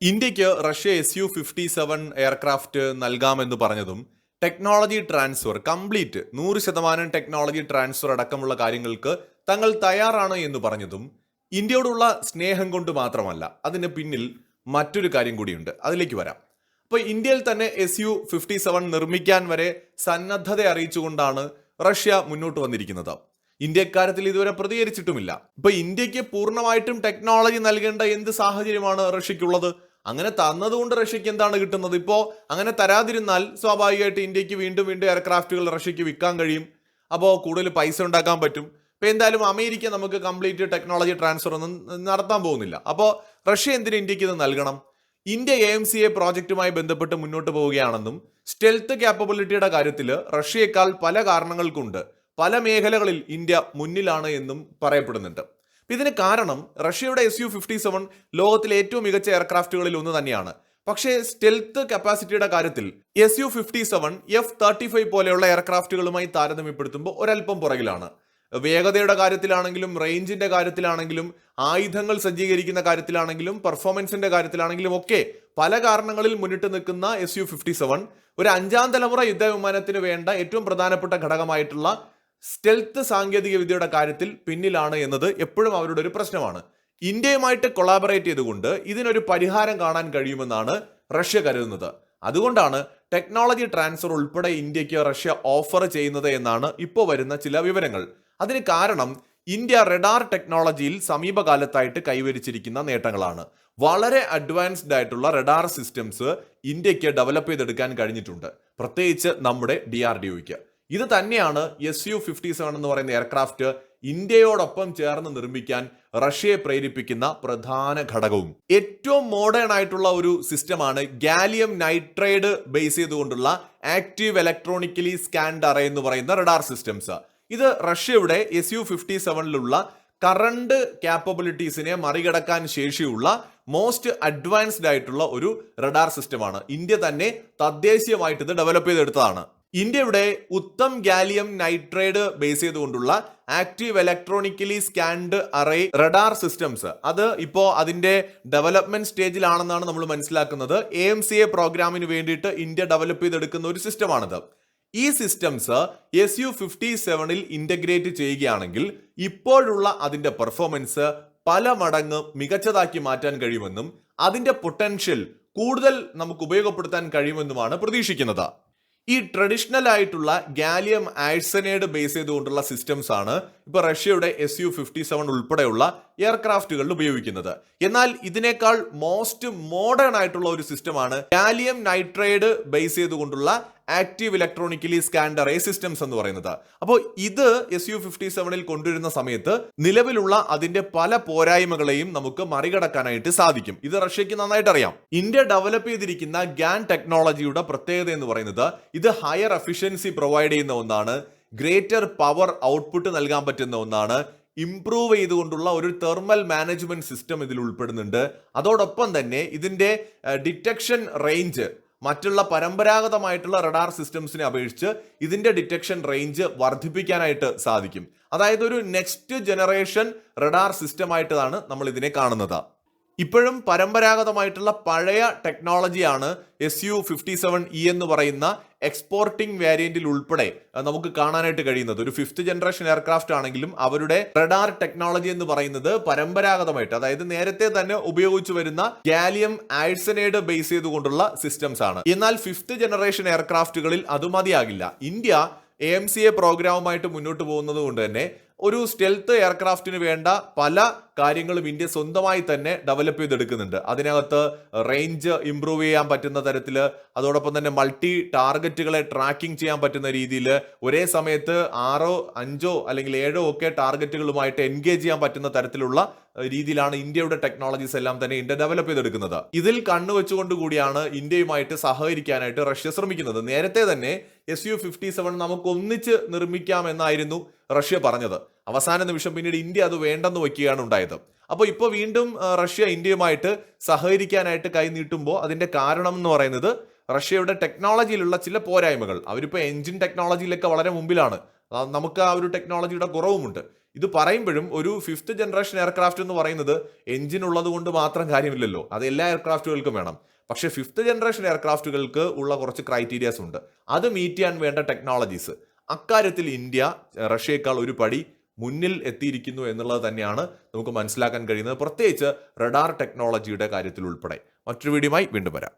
ഇന്ത്യയ്ക്ക് Russia S U fifty seven aircraft നൽകാമെന്ന് പറഞ്ഞതും ടെക്നോളജി ട്രാൻസ്ഫർ കംപ്ലീറ്റ് നൂറ് ശതമാനം ടെക്നോളജി ട്രാൻസ്ഫർ അടക്കമുള്ള കാര്യങ്ങൾക്ക് തങ്ങൾ തയ്യാറാണ് എന്ന് പറഞ്ഞതും ഇന്ത്യയോടുള്ള സ്നേഹം കൊണ്ട് മാത്രമല്ല അതിന് പിന്നിൽ മറ്റൊരു കാര്യം കൂടിയുണ്ട്. അതിലേക്ക് വരാം. അപ്പോൾ ഇന്ത്യയിൽ തന്നെ എസ് യു ഫിഫ്റ്റി സെവൻ നിർമ്മിക്കാൻ വരെ സന്നദ്ധത അറിയിച്ചുകൊണ്ടാണ് റഷ്യ മുന്നോട്ട് വന്നിരിക്കുന്നത്. ഇന്ത്യ ഇക്കാര്യത്തിൽ ഇതുവരെ പ്രതികരിച്ചിട്ടുമില്ല. ഇപ്പൊ ഇന്ത്യയ്ക്ക് പൂർണമായിട്ടും ടെക്നോളജി നൽകേണ്ട എന്ത് സാഹചര്യമാണ് റഷ്യക്കുള്ളത് അങ്ങനെ തന്നതുകൊണ്ട് റഷ്യക്ക് എന്താണ് കിട്ടുന്നത്? ഇപ്പോൾ അങ്ങനെ തരാതിരുന്നാൽ സ്വാഭാവികമായിട്ട് ഇന്ത്യയ്ക്ക് വീണ്ടും വീണ്ടും എയർക്രാഫ്റ്റുകൾ റഷ്യക്ക് വിൽക്കാൻ കഴിയും. അപ്പോൾ കൂടുതൽ പൈസ ഉണ്ടാക്കാൻ പറ്റും. ഇപ്പം എന്തായാലും അമേരിക്ക നമുക്ക് കംപ്ലീറ്റ് ടെക്നോളജി ട്രാൻസ്ഫർ ഒന്നും നടത്താൻ പോകുന്നില്ല. അപ്പോൾ റഷ്യ എന്തിന് ഇന്ത്യയ്ക്ക് ഇത് നൽകണം? India A M C A പ്രോജക്റ്റുമായി ബന്ധപ്പെട്ട് മുന്നോട്ട് പോവുകയാണെന്നും സ്റ്റെൽത്ത് ക്യാപ്പബിലിറ്റിയുടെ കാര്യത്തിൽ റഷ്യയേക്കാൾ പല കാരണങ്ങൾക്കുണ്ട്. പല മേഖലകളിൽ ഇന്ത്യ മുന്നിലാണ് എന്നും പറയപ്പെടുന്നുണ്ട്. ഇതിന് കാരണം റഷ്യയുടെ എസ് യു ഫിഫ്റ്റി സെവൻ ലോകത്തിലെ ഏറ്റവും മികച്ച എയർക്രാഫ്റ്റുകളിൽ ഒന്ന് തന്നെയാണ്. പക്ഷേ സ്റ്റെൽത്ത് കപ്പാസിറ്റിയുടെ കാര്യത്തിൽ S U fifty seven F thirty five പോലെയുള്ള എയർക്രാഫ്റ്റുകളുമായി താരതമ്യപ്പെടുത്തുമ്പോൾ ഒരല്പം പുറകിലാണ്. വേഗതയുടെ കാര്യത്തിലാണെങ്കിലും റേഞ്ചിന്റെ കാര്യത്തിലാണെങ്കിലും ആയുധങ്ങൾ സജ്ജീകരിക്കുന്ന കാര്യത്തിലാണെങ്കിലും പെർഫോമൻസിന്റെ കാര്യത്തിലാണെങ്കിലും ഒക്കെ പല കാരണങ്ങളിൽ മുന്നിട്ട് നിൽക്കുന്ന എസ് യു ഫിഫ്റ്റി സെവൻ ഒരു അഞ്ചാം തലമുറ യുദ്ധവിമാനത്തിന് വേണ്ട ഏറ്റവും പ്രധാനപ്പെട്ട ഘടകമായിട്ടുള്ള സ്റ്റെൽത്ത് സാങ്കേതിക വിദ്യയുടെ കാര്യത്തിൽ പിന്നിലാണ് എന്നത് എപ്പോഴും അവരുടെ ഒരു പ്രശ്നമാണ്. ഇന്ത്യയുമായിട്ട് കൊളാബറേറ്റ് ചെയ്തുകൊണ്ട് ഇതിനൊരു പരിഹാരം കാണാൻ കഴിയുമെന്നാണ് റഷ്യ കരുതുന്നത്. അതുകൊണ്ടാണ് ടെക്നോളജി ട്രാൻസ്ഫർ ഉൾപ്പെടെ ഇന്ത്യയ്ക്ക് റഷ്യ ഓഫർ ചെയ്യുന്നത് എന്നാണ് ഇപ്പോൾ വരുന്ന ചില വിവരങ്ങൾ. അതിന് കാരണം ഇന്ത്യ റെഡാർ ടെക്നോളജിയിൽ സമീപകാലത്തായിട്ട് കൈവരിച്ചിരിക്കുന്ന നേട്ടങ്ങളാണ്. വളരെ അഡ്വാൻസ്ഡ് ആയിട്ടുള്ള റെഡാർ സിസ്റ്റംസ് ഇന്ത്യയ്ക്ക് ഡെവലപ്പ് ചെയ്തെടുക്കാൻ കഴിഞ്ഞിട്ടുണ്ട്. പ്രത്യേകിച്ച് നമ്മുടെ ഡി ആർ ഡി ഒക്ക് ഇത് തന്നെയാണ് എസ് യു ഫിഫ്റ്റി സെവൻ എന്ന് പറയുന്ന എയർക്രാഫ്റ്റ് ഇന്ത്യയോടൊപ്പം ചേർന്ന് നിർമ്മിക്കാൻ റഷ്യയെ പ്രേരിപ്പിക്കുന്ന പ്രധാന ഘടകവും. ഏറ്റവും മോഡേൺ ആയിട്ടുള്ള ഒരു സിസ്റ്റമാണ് ഗാലിയം നൈട്രൈഡ് ബേസ് ചെയ്തുകൊണ്ടുള്ള ആക്റ്റീവ് ഇലക്ട്രോണിക്കലി സ്കാൻഡ് അറേ എന്ന് പറയുന്ന റഡാർ സിസ്റ്റംസ് ഇത് റഷ്യയുടെ എസ് യു ഫിഫ്റ്റി സെവനിലുള്ള കറണ്ട് ക്യാപ്പബിലിറ്റീസിനെ മറികടക്കാൻ ശേഷിയുള്ള മോസ്റ്റ് അഡ്വാൻസ്ഡ് ആയിട്ടുള്ള ഒരു റഡാർ സിസ്റ്റമാണ് ഇന്ത്യ തന്നെ തദ്ദേശീയമായിട്ട് ഇത് ഡെവലപ്പ് ചെയ്തെടുത്തതാണ്. ഇന്ത്യയുടെ ഉത്തം ഗാലിയം നൈട്രൈഡ് ബേസ് ചെയ്തുകൊണ്ടുള്ള active electronically scanned array radar systems. അത് ഇപ്പോൾ അതിന്റെ ഡെവലപ്മെന്റ് സ്റ്റേജിലാണെന്നാണ് നമ്മൾ മനസ്സിലാക്കുന്നത്. എ എം സി എ പ്രോഗ്രാമിന് വേണ്ടിയിട്ട് ഇന്ത്യ ഡെവലപ്പ് ചെയ്തെടുക്കുന്ന ഒരു സിസ്റ്റമാണിത്. ഈ സിസ്റ്റംസ് എസ് യു ഫിഫ്റ്റി സെവനിൽ ഇന്റഗ്രേറ്റ് ചെയ്യുകയാണെങ്കിൽ ഇപ്പോഴുള്ള അതിന്റെ പെർഫോമൻസ് പല മടങ്ങ് മികച്ചതാക്കി മാറ്റാൻ കഴിയുമെന്നും അതിന്റെ പൊട്ടൻഷ്യൽ കൂടുതൽ നമുക്ക് ഉപയോഗപ്പെടുത്താൻ കഴിയുമെന്നുമാണ് പ്രതീക്ഷിക്കുന്നത്. ഈ ട്രഡീഷണൽ ആയിട്ടുള്ള ഗാലിയം ആഴ്സനേഡ് ബേസ് ചെയ്തുകൊണ്ടുള്ള സിസ്റ്റംസ് ആണ് ഇപ്പൊ റഷ്യയുടെ എസ് യു ഫിഫ്റ്റി സെവൻ ഉൾപ്പെടെയുള്ള എയർക്രാഫ്റ്റുകളിൽ ഉപയോഗിക്കുന്നത്. എന്നാൽ ഇതിനേക്കാൾ മോസ്റ്റ് മോഡേൺ ആയിട്ടുള്ള ഒരു സിസ്റ്റമാണ് ഗാലിയം നൈട്രൈഡ് ബേസ് ചെയ്തുകൊണ്ടുള്ള active electronically scanned array systems എന്ന് പറയുന്നത്. അപ്പോൾ ഇത് എസ് യു ഫിഫ്റ്റി സെവനിൽ കൊണ്ടുവരുന്ന സമയത്ത് നിലവിലുള്ള അതിന്റെ പല പോരായ്മകളെയും നമുക്ക് മറികടക്കാനായിട്ട് സാധിക്കും. ഇത് റഷ്യക്ക് നന്നായിട്ട് അറിയാം. ഇന്ത്യ ഡെവലപ്പ് ചെയ്തിരിക്കുന്ന ഗാൻ ടെക്നോളജിയുടെ പ്രത്യേകത എന്ന് പറയുന്നത് ഇത് ഹയർ എഫിഷ്യൻസി പ്രൊവൈഡ് ചെയ്യുന്ന ഒന്നാണ്. ഗ്രേറ്റർ പവർ ഔട്ട്പുട്ട് നൽകാൻ പറ്റുന്ന ഒന്നാണ്. ഇംപ്രൂവ് ചെയ്തുകൊണ്ടുള്ള ഒരു തെർമൽ മാനേജ്മെന്റ് സിസ്റ്റം ഇതിൽ ഉൾപ്പെടുന്നുണ്ട്. അതോടൊപ്പം തന്നെ ഇതിന്റെ ഡിറ്റക്ഷൻ റേഞ്ച് മറ്റുള്ള പരമ്പരാഗതമായിട്ടുള്ള റഡാർ സിസ്റ്റംസിനെ അപേക്ഷിച്ച് ഇതിന്റെ ഡിറ്റക്ഷൻ റേഞ്ച് വർദ്ധിപ്പിക്കാനായിട്ട് സാധിക്കും. അതായത് ഒരു നെക്സ്റ്റ് ജനറേഷൻ റഡാർ സിസ്റ്റമായിട്ടാണ് നമ്മൾ ഇതിനെ കാണുന്നത്. ഇപ്പോഴും പരമ്പരാഗതമായിട്ടുള്ള പഴയ ടെക്നോളജിയാണ് S U fifty seven E എന്ന് പറയുന്ന എക്സ്പോർട്ടിംഗ് വേരിയന്റിൽ ഉൾപ്പെടെ നമുക്ക് കാണാനായിട്ട് കഴിയുന്നത്. ഒരു ഫിഫ്ത്ത് ജനറേഷൻ എയർക്രാഫ്റ്റ് ആണെങ്കിലും അവരുടെ റഡാർ ടെക്നോളജി എന്ന് പറയുന്നത് പരമ്പരാഗതമായിട്ട് അതായത് നേരത്തെ തന്നെ ഉപയോഗിച്ചു വരുന്ന ഗാലിയം ആഴ്സനേഡ് ബേസ് ചെയ്തുകൊണ്ടുള്ള സിസ്റ്റംസ് ആണ്. എന്നാൽ ഫിഫ്ത്ത് ജനറേഷൻ എയർക്രാഫ്റ്റുകളിൽ അത് മതിയാകില്ല. India A M C A പ്രോഗ്രാമുമായിട്ട് മുന്നോട്ട് പോകുന്നത് കൊണ്ട് തന്നെ ഒരു സ്റ്റെൽത്ത് എയർക്രാഫ്റ്റിന് വേണ്ട പല കാര്യങ്ങളും ഇന്ത്യ സ്വന്തമായി തന്നെ ഡെവലപ്പ് ചെയ്തെടുക്കുന്നുണ്ട്. അതിനകത്ത് റേഞ്ച് ഇംപ്രൂവ് ചെയ്യാൻ പറ്റുന്ന തരത്തിൽ അതോടൊപ്പം തന്നെ മൾട്ടി ടാർഗറ്റുകളെ ട്രാക്കിംഗ് ചെയ്യാൻ പറ്റുന്ന രീതിയിൽ ഒരേ സമയത്ത് ആറോ അഞ്ചോ അല്ലെങ്കിൽ ഏഴോ ഒക്കെ ടാർഗറ്റുകളുമായിട്ട് എൻഗേജ് ചെയ്യാൻ പറ്റുന്ന തരത്തിലുള്ള രീതിയിലാണ് ഇന്ത്യയുടെ ടെക്നോളജീസ് എല്ലാം തന്നെ ഇന്ത്യ ഡെവലപ്പ് ചെയ്തെടുക്കുന്നത്. ഇതിൽ കണ്ണുവെച്ചുകൊണ്ട് കൂടിയാണ് ഇന്ത്യയുമായിട്ട് സഹകരിക്കാനായിട്ട് റഷ്യ ശ്രമിക്കുന്നത്. നേരത്തെ തന്നെ എസ് യു ഫിഫ്റ്റി സെവൻ നമുക്ക് ഒന്നിച്ച് നിർമ്മിക്കാമെന്നായിരുന്നു റഷ്യ പറഞ്ഞത്. അവസാന നിമിഷം പിന്നീട് ഇന്ത്യ അത് വേണ്ടെന്ന് വയ്ക്കുകയാണ് ഉണ്ടായത്. അപ്പോൾ ഇപ്പോൾ വീണ്ടും റഷ്യ ഇന്ത്യയുമായിട്ട് സഹകരിക്കാനായിട്ട് കൈനീട്ടുമ്പോൾ അതിന്റെ കാരണം എന്ന് പറയുന്നത് റഷ്യയുടെ ടെക്നോളജിയിലുള്ള ചില പോരായ്മകൾ. അവരിപ്പോൾ എൻജിൻ ടെക്നോളജിയിലൊക്കെ വളരെ മുമ്പിലാണ്. നമുക്ക് ആ ഒരു ടെക്നോളജിയുടെ കുറവുമുണ്ട്. ഇത് പറയുമ്പോഴും ഒരു ഫിഫ്ത്ത് ജനറേഷൻ എയർക്രാഫ്റ്റ് എന്ന് പറയുന്നത് എഞ്ചിൻ ഉള്ളത് കൊണ്ട് മാത്രം കാര്യമില്ലല്ലോ. അത് എല്ലാ എയർക്രാഫ്റ്റുകൾക്കും വേണം. പക്ഷേ ഫിഫ്ത്ത് ജനറേഷൻ എയർക്രാഫ്റ്റുകൾക്ക് ഉള്ള കുറച്ച് ക്രൈറ്റീരിയാസ് ഉണ്ട്. അത് മീറ്റ് ചെയ്യാൻ വേണ്ട ടെക്നോളജീസ് അക്കാര്യത്തിൽ ഇന്ത്യ റഷ്യയേക്കാൾ ഒരു പടി മുന്നിൽ എത്തിയിരിക്കുന്നു എന്നുള്ളത് തന്നെയാണ് നമുക്ക് മനസ്സിലാക്കാൻ കഴിയുന്നത്. പ്രത്യേകിച്ച് റഡാർ ടെക്നോളജിയുടെ കാര്യത്തിൽ ഉൾപ്പെടെ മറ്റൊരു വീഡിയോയുമായി വീണ്ടും വരാം.